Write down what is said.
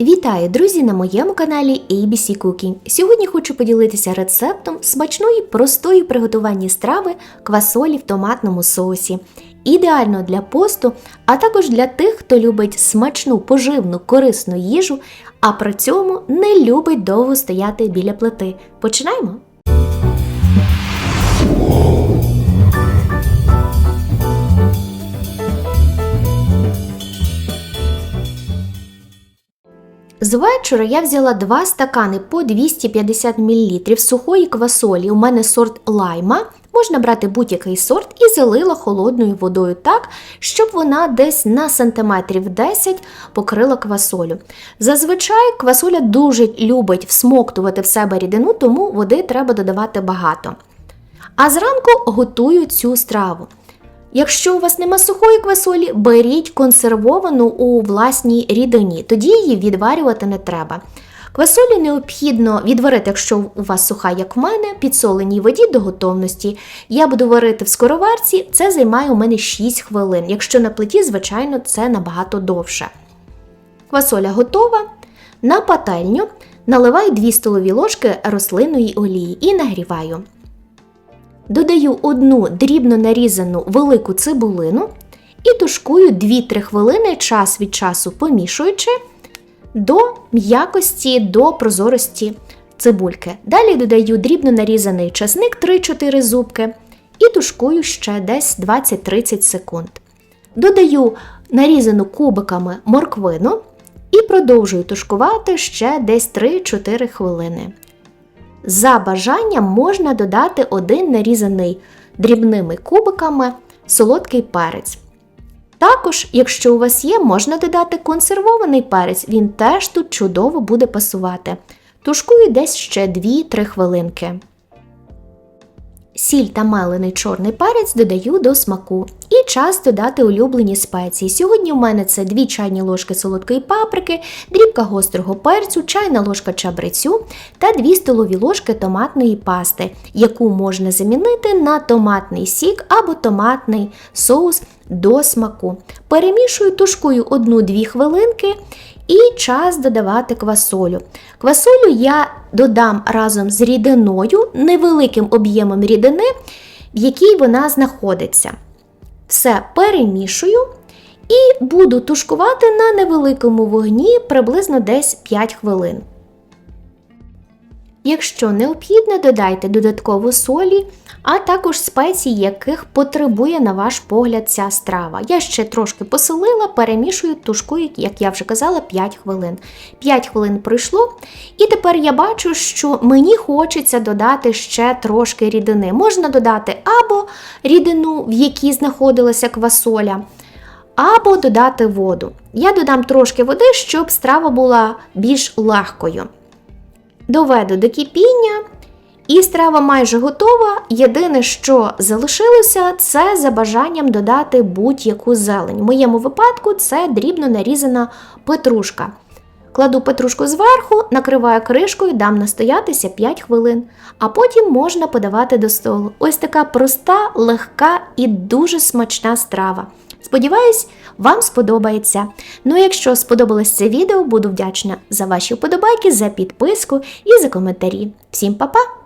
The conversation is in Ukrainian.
Вітаю, друзі, на моєму каналі ABC Cooking. Сьогодні хочу поділитися рецептом смачної простої приготування страви квасолі в томатному соусі. Ідеально для посту, а також для тих, хто любить смачну, поживну, корисну їжу, а при цьому не любить довго стояти біля плити. Починаємо! З вечора я взяла 2 стакани по 250 мл сухої квасолі. У мене сорт лайма. Можна брати будь-який сорт і залила холодною водою так, щоб вона десь на сантиметрів 10 покрила квасолю. Зазвичай квасоля дуже любить всмоктувати в себе рідину, тому води треба додавати багато. А зранку готую цю страву. Якщо у вас нема сухої квасолі, беріть консервовану у власній рідині, тоді її відварювати не треба. Квасолю необхідно відварити, якщо у вас суха, як в мене, підсоленій воді до готовності. Я буду варити в скороварці, це займає у мене 6 хвилин. Якщо на плиті, звичайно, це набагато довше. Квасоля готова. На пательню наливаю 2 столові ложки рослинної олії і нагріваю. Додаю одну дрібно нарізану велику цибулину і тушкую 2-3 хвилини час від часу помішуючи до м'якості, до прозорості цибульки. Далі додаю дрібно нарізаний часник 3-4 зубки і тушкую ще десь 20-30 секунд. Додаю нарізану кубиками морквину і продовжую тушкувати ще десь 3-4 хвилини. За бажанням можна додати один нарізаний дрібними кубиками солодкий перець. Також, якщо у вас є, можна додати консервований перець, він теж тут чудово буде пасувати. Тушкую десь ще 2-3 хвилинки. Сіль та мелений чорний перець додаю до смаку. І час додати улюблені спеції. Сьогодні у мене це 2 чайні ложки солодкої паприки, дрібка гострого перцю, чайна ложка чабрецю та 2 столові ложки томатної пасти, яку можна замінити на томатний сік або томатний соус до смаку. Перемішую, тушкую 1-2 хвилинки і час додавати квасолю. Квасолю я додам разом з рідиною, невеликим об'ємом рідини, в якій вона знаходиться. Все перемішую і буду тушкувати на невеликому вогні приблизно десь 5 хвилин. Якщо необхідно, додайте додатково солі, а також спеції, яких потребує, на ваш погляд, ця страва. Я ще трошки посолила, перемішую, тушкую, як я вже казала, 5 хвилин. 5 хвилин пройшло, і тепер я бачу, що мені хочеться додати ще трошки рідини. Можна додати або рідину, в якій знаходилася квасоля, або додати воду. Я додам трошки води, щоб страва була більш легкою. Доведу до кипіння, і страва майже готова. Єдине, що залишилося, це за бажанням додати будь-яку зелень. В моєму випадку це дрібно нарізана петрушка. Кладу петрушку зверху, накриваю кришкою, дам настоятися 5 хвилин, а потім можна подавати до столу. Ось така проста, легка і дуже смачна страва. Сподіваюсь, вам сподобається. Ну, якщо сподобалось це відео, буду вдячна за ваші вподобайки, за підписку і за коментарі. Всім па-па!